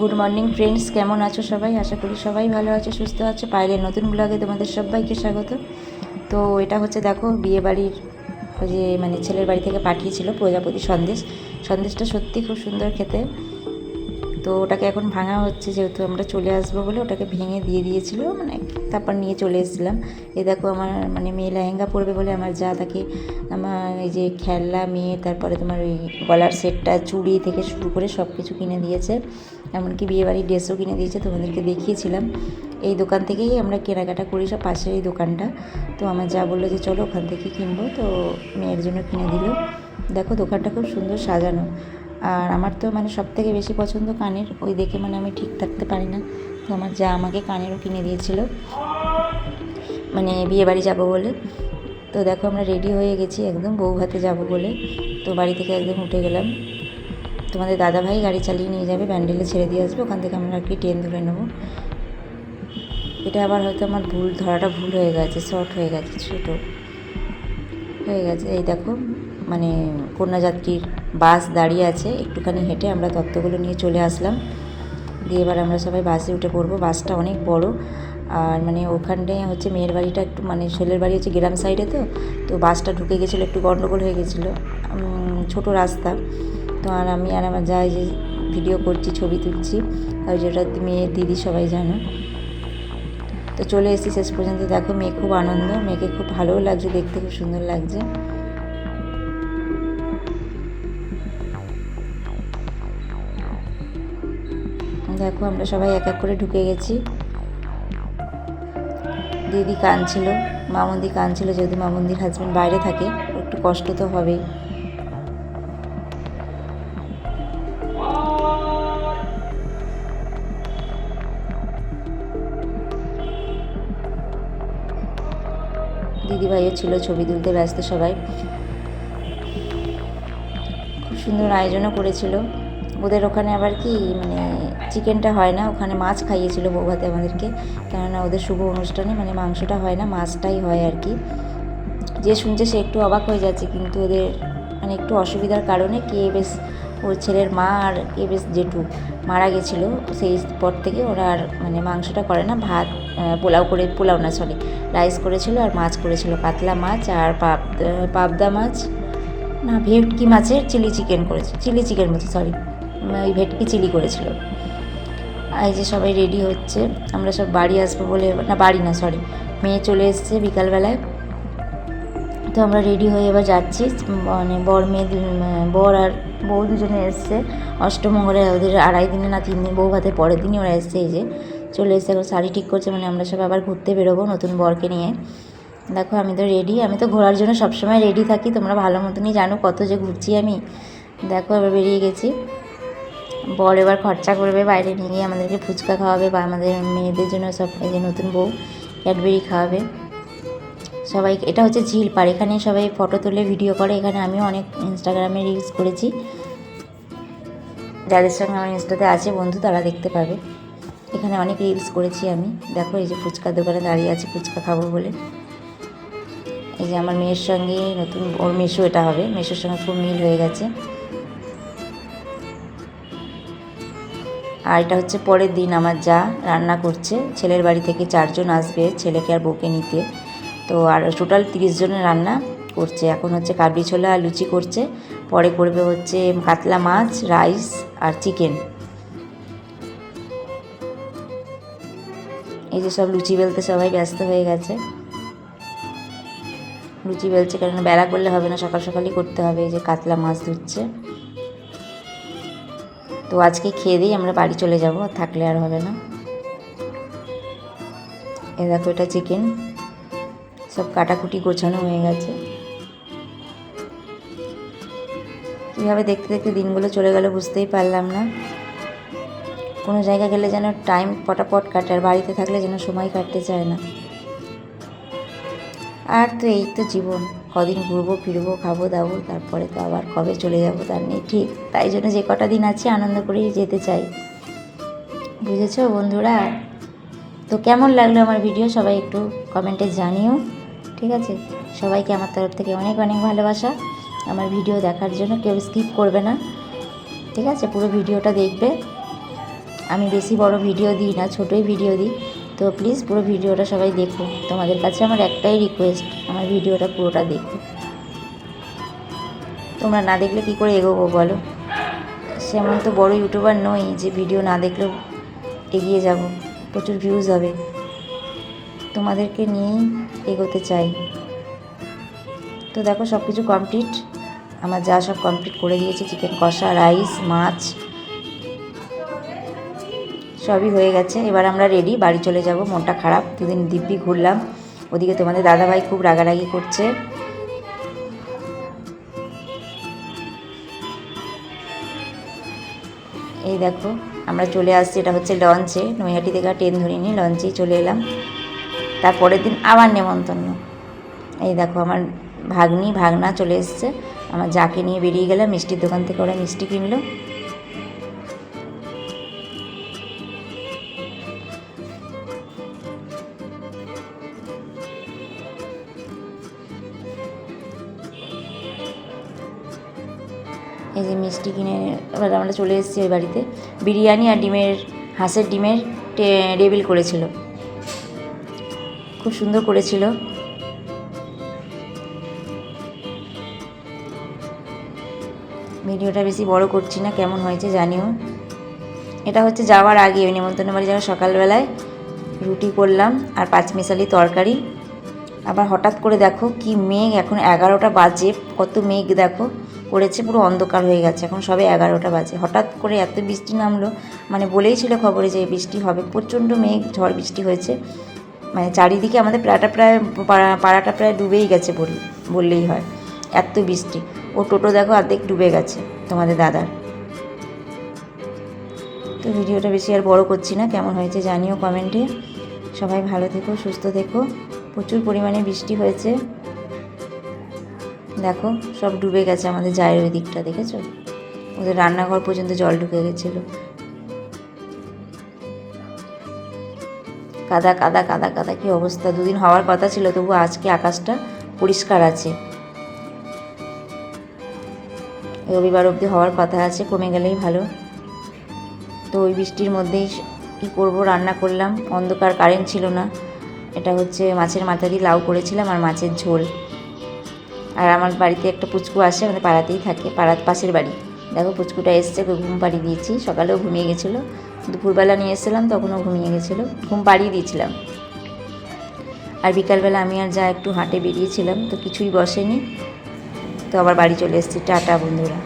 Good morning friends কেমন আছো সবাই? আশা করি সবাই ভালো আছে, সুস্থ আছে। পায়েলের নতুন ব্লগে তোমাদের সবাইকে স্বাগত। তো এটা হচ্ছে, দেখো বিয়ে বাড়ির ওই যে মানে ছেলের বাড়ি থেকে পাঠিয়েছিল প্রজাপতি সন্দেশ। সন্দেশটা সত্যি খুব সুন্দর খেতে। তো ওটাকে এখন ভাঙা হচ্ছে যেহেতু আমরা চলে আসব বলে ওটাকে ভেঙে দিয়ে দিয়েছিল মানে তারপর নিয়ে চলে এসেছিলাম। এ দেখো আমার মানে মেয়ে লেহেঙ্গা পরবে বলে আমার যা তাকে আমার এই যে খেলনা, মেয়ে, তারপরে তোমার ওই গলার সেটটা, চুড়ি থেকে শুরু করে সব কিছু কিনে দিয়েছে। এমনকি বিয়েবাড়ির ড্রেসও কিনে দিয়েছে, তোমাদেরকে দেখিয়েছিলাম। এই দোকান থেকেই আমরা কেনাকাটা করি, সব পাশের এই দোকানটা। তো আমার যা বলল যে চলো ওখান থেকে কিনবো, তো মেয়ের জন্য কিনে দিল। দেখো দোকানটা খুব সুন্দর সাজানো। আর আমার তো মানে সব থেকে বেশি পছন্দ কানের। ওই দেখে মানে আমি ঠিক থাকতে পারি না। তো আমার যা আমাকে কানেরও কিনে দিয়েছিল। মানে বিয়ে বাড়ি যাব বলে। তো দেখো আমরা রেডি হয়ে গেছি একদম, বউ ভাতে যাব বলে। তো বাড়ি থেকে একদম উঠে গেলাম। তোমাদের দাদাভাই গাড়ি চালিয়ে নিয়ে যাবে, ব্যান্ডেলে ছেড়ে দিয়ে আসবে। ওখান থেকে আমরা আর কি ট্রেন ধরে নেব। এটা আবার হয়তো আমার ভুল, ধরাটা ভুল হয়ে গেছে শর্ট হয়ে গেছে, ছোটো। হয়ে গেছে। এই দেখো মানে কন্যাযাত্রীর বাস দাঁড়িয়ে আছে, একটুখানি হেঁটে আমরা তত্ত্বগুলো নিয়ে চলে আসলাম। দিয়ে এবার আমরা সবাই বাসে উঠে পড়ব। বাসটা অনেক বড়, আর মানে ওখানটায় হচ্ছে মেয়ের বাড়িটা একটু মানে ছেলের বাড়ি হচ্ছে গ্রাম সাইডে তো তো বাসটা ঢুকে গেছিল, একটু গন্ডগোল হয়ে গেছিল। ছোট রাস্তা। তো আর আমি আর আমার যাই যে ভিডিও করছি, ছবি তুলছি আর যেটা মেয়ের দিদি সবাই জানো। তো চলে এসেছি শেষ পর্যন্ত। দেখো মেয়ে খুব আনন্দ, মেয়েকে খুব ভালোও লাগছে, দেখতে খুব সুন্দর লাগছে। দেখো, আমরা সবাই এক এক করে ঢুকে গেছি। দিদি কাঁদছিল, মামন্দি কাঁদছিল যদি মামন্দির হাজব্যান্ড বাইরে থাকে, একটু কষ্ট তো হবেই। দিদিভাইও ছিল, ছবি তুলতে ব্যস্ত সবাই। খুব সুন্দর আয়োজনও করেছিল। ওদের ওখানে আবার কি মানে চিকেনটা হয় না। ওখানে মাছ খাইয়েছিল বৌভাতে আমাদেরকে। কেননা ওদের শুভ অনুষ্ঠানে মানে মাংসটা হয় না, মাছটাই হয় আর কি। যে শুনছে সে একটু অবাক হয়ে যাচ্ছে, কিন্তু ওদের মানে একটু অসুবিধার কারণে কে বেশ ওর ছেলের মা আর কে বেশ জেঠু মারা গেছিল। সেই পর থেকে ওরা আর মানে মাংসটা করে না, ভাত পোলাও করে, পোলাও না সরি রাইস করেছিল আর মাছ করেছিল কাতলা মাছ আর পাপ পাবদা মাছ। না, ভেটকি মাছের চিলি চিকেন করেছে চিলি চিকেন বলছে সরি ওই ভেটকি চিলি করেছিল। এই যে সবাই রেডি হচ্ছে, আমরা সব বাড়ি আসব বলে, না বাড়ি না সরি মেয়ে চলে এসছে বিকালবেলায়। তো আমরা রেডি হয়ে এবার যাচ্ছি মানে বর, মেয়ে, বর আর বউ দুজনে এসছে। অষ্টমঙ্গলে ওদের আড়াই দিনে না তিন দিন বউ ভাতে পরের দিনই ওরা এসছে, এই যে চলে এসছে। এখন শাড়ি ঠিক করছে মানে আমরা সব আবার ঘুরতে বেরোবো নতুন বরকে নিয়ে। দেখো, আমি তো রেডি আমি তো ঘোরার জন্য সবসময় রেডি থাকি, তোমরা ভালো মতনই জানো কত যে ঘুরছি আমি। দেখো, এবার বেরিয়ে গেছি। বর এবার খরচা করবে, বাইরে নিয়ে গিয়ে আমাদেরকে ফুচকা খাওয়াবে বা আমাদের মেয়েদের জন্য সব এই যে নতুন বউ, ক্যাডবেরি খাওয়াবে। সবাই, এটা হচ্ছে ঝিল পাড়, এখানে সবাই ফটো তুলে ভিডিও করে। এখানে আমিও অনেক ইনস্টাগ্রামে রিলস করেছি। যাদের সঙ্গে আমার ইনস্টাতে আছে বন্ধু, তারা দেখতে পাবে। এখানে অনেক রিলস করেছি আমি। দেখো, এই যে ফুচকার দোকানে দাঁড়িয়ে আছে, ফুচকা খাব বলে। এই যে আমার মেয়ের সঙ্গে নতুন, ওর মেশো এটা হবে। মেশোর সঙ্গে খুব মিল হয়ে গেছে। আর এটা হচ্ছে পরের দিন আমার যা রান্না করছে। ছেলের বাড়ি থেকে চারজন আসবে ছেলেকে আর বউকে নিতে। তো আর টোটাল তিরিশ জনের রান্না করছে। এখন হচ্ছে কাবলি ছোলা আর লুচি করছে। পরে করবে হচ্ছে কাতলা মাছ, রাইস আর চিকেন। এই যে সব লুচি বেলতে সবাই ব্যস্ত হয়ে গেছে। লুচি বেলছে কারণ বেলা করলে হবে না, সকাল সকালই করতে হবে। এই যে কাতলা মাছ ধুচ্ছে তো আজকে খেয়ে দিই আমরা বাড়ি চলে যাব, থাকলে আর হবে না। এ দেখো এটা চিকেন সব কাটাকুটি গোছানো হয়ে গেছে। কীভাবে দেখতে দেখতে দিনগুলো চলে গেল বুঝতেই পারলাম না। কোনো জায়গা গেলে যেন টাইম পটাপট কাটে, আর বাড়িতে থাকলে যেন সময় কাটতে চায় না। আর তো এই তো জীবন। কদিন ঘুরবো, ফিরবো, খাব, দাবো, তারপরে তো আবার কবে চলে যাব তার নেই। ঠিক তাই জন্য যে কটা দিন আছে আনন্দ করেই যেতে চাই। বুঝেছ বন্ধুরা? তো কেমন লাগল আমার ভিডিও সবাই একটু কমেন্টে জানিও। ঠিক আছে? সবাইকে আমার তরফ থেকে অনেক অনেক ভালোবাসা। আমার ভিডিও দেখার জন্য কেউ স্কিপ করবে না। ঠিক আছে? পুরো ভিডিওটা দেখবে। আমি বেশি বড় ভিডিও দিই না, ছোটোই ভিডিও দিই। তো প্লিজ পুরো ভিডিওটা সবাই দেখো। তোমাদের কাছে আমার একটাই রিকোয়েস্ট আমার ভিডিওটা পুরোটা দেখো। তোমরা না দেখলে কী করে এগোবো বলো? সেমন তো বড় ইউটিউবার নই যে ভিডিও না দেখলেও এগিয়ে যাব। প্রচুর ভিউজ হবে। তোমাদেরকে নিয়েই এগোতে চাই। তো দেখো সব কিছু কমপ্লিট আমার যা সব কমপ্লিট করে দিয়েছে চিকেন কষা রাইস মাছ। সবই হয়ে গেছে। এবার আমরা রেডি বাড়ি চলে যাব, মনটা খারাপ। দুদিন দিব্যি ঘুরলাম। ওদিকে তোমাদের দাদাভাই খুব রাগারাগি করছে। এই দেখো, আমরা চলে আসছি, এটা হচ্ছে লঞ্চে নৈহাটি থেকে ট্রেন ট্রেন নিয়ে লঞ্চেই চলে এলাম। তারপরের দিন আবার নেমন্তন্ন। এই দেখো, আমার ভাগ্নি, ভাগনা চলে এসছে। আমার যাকে নিয়ে বেরিয়ে গেলাম, মিষ্টির দোকান থেকে ওরা মিষ্টি কিনলো। মিষ্টি কিনে এবার আমরা চলে এসেছি ওই বাড়িতে। বিরিয়ানি আর ডিমের, হাঁসের ডিমের টেবিল করেছিল। খুব সুন্দর করেছিল। ভিডিওটা বেশি বড় করছি না, কেমন হয়েছে জানিও। এটা হচ্ছে যাওয়ার আগে, ওই নেমন্তন্ন বাড়ি যাওয়ার সকালবেলায় রুটি করলাম আর পাঁচমিশালি তরকারি। আবার হঠাৎ করে দেখো কি মেঘ, এখন এগারোটা বাজে, কত মেঘ দেখো। করেছে পুরো অন্ধকার হয়ে গেছে। এখন সবে এগারোটা বাজে। হঠাৎ করে এত বৃষ্টি নামলো মানে বলেই ছিল খবরে যে বৃষ্টি হবে। প্রচণ্ড মেঘ, ঝড় বৃষ্টি হয়েছে। মানে চারিদিকে আমাদের পাড়াটা প্রায়, পাড়া- পাড়াটা প্রায় ডুবেই গেছে বল, বললেই হয়। এত বৃষ্টি। ও টোটো দেখো অর্ধেক ডুবে গেছে, তোমাদের দাদার। তো ভিডিওটা বেশি আর বড় করছি না, কেমন হয়েছে জানিও কমেন্টে। সবাই ভালো থেকো, সুস্থ থেকো। প্রচুর পরিমাণে বৃষ্টি হয়েছে। দেখো, সব ডুবে গেছে আমাদের জায়ের ওই দিকটা, দেখেছ? ওদের রান্নাঘর পর্যন্ত জল ঢুকে গেছিল। কাদা কাদা কাদা কাদা, কি অবস্থা? দুদিন হওয়ার কথা ছিল, তবু আজকে আকাশটা পরিষ্কার আছে। রবিবার অবধি হওয়ার কথা আছে, কমে গেলেই ভালো। তো ওই বৃষ্টির মধ্যেই কি করব, রান্না করলাম। অন্ধকার, কারেন্ট ছিল না। এটা হচ্ছে মাছের মাথা দিয়ে লাউ করেছিলাম আর মাছের ঝোল। আর আমার বাড়িতে একটা পুচকু আসে, আমাদের পাড়াতেই থাকে, পাড়ার পাশের বাড়ি। দেখো, পুচকুটা এসছে ঘুম পাড়িয়ে দিয়েছি। সকালেও ঘুমিয়ে গেছিল। দুপুরবেলা নিয়ে এসেছিলাম, তখনও ঘুমিয়ে গেছিল। ঘুম পাড়িয়ে দিয়েছিলাম। আর বিকালবেলা আমি আর যা একটু হাঁটে বেরিয়েছিলাম, তো কিছুই বসেনি। তো আবার বাড়ি চলে এসেছি, টাটা বন্ধুরা।